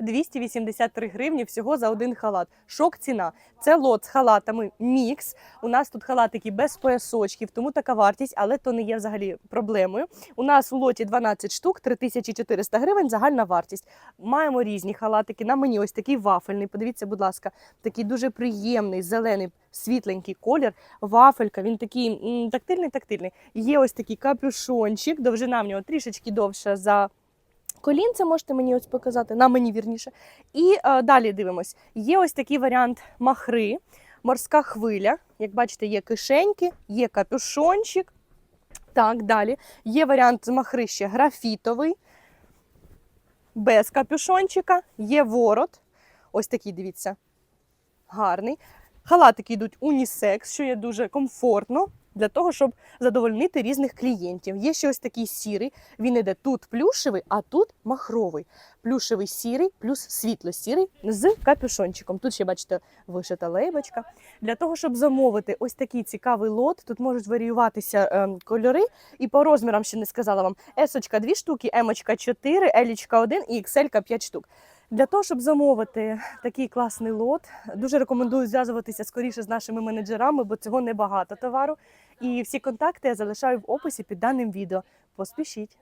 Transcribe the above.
283 гривні всього за один халат. Шок ціна. Це лот з халатами мікс. У нас тут халатики без поясочків, тому така вартість, але то не є взагалі проблемою. У нас у лоті 12 штук, 3400 гривень загальна вартість. Маємо різні халатики. На мені ось такий вафельний. Подивіться, будь ласка, такий дуже приємний, зелений, світленький колір. Вафелька, він такий тактильний, тактильний. Є ось такий капюшончик, довжина в нього трішечки довша за. Колінце можете мені ось показати, на мені вірніше. І е, далі дивимось. Є ось такий варіант махри, морська хвиля. Як бачите, є кишеньки, є капюшончик. Так, далі. Є варіант з махри ще графітовий, без капюшончика, є ворот. Ось такий, дивіться, гарний. Халатики йдуть унісекс, що є дуже комфортно для того, щоб задовольнити різних клієнтів. Є ще ось такий сірий. Він іде тут плюшевий, а тут махровий. Плюшевий сірий плюс світло-сірий з капюшончиком. Тут ще бачите вишита лейбочка. Для того, щоб замовити ось такий цікавий лот, тут можуть варіюватися ем, кольори. І по розмірам ще не сказала вам. S 2 штуки, M 4, L 1 і XL 5 штук. Для того, щоб замовити такий класний лот, дуже рекомендую зв'язуватися скоріше з нашими менеджерами, бо цього небагато товару. І всі контакти я залишаю в описі під даним відео. Поспішіть.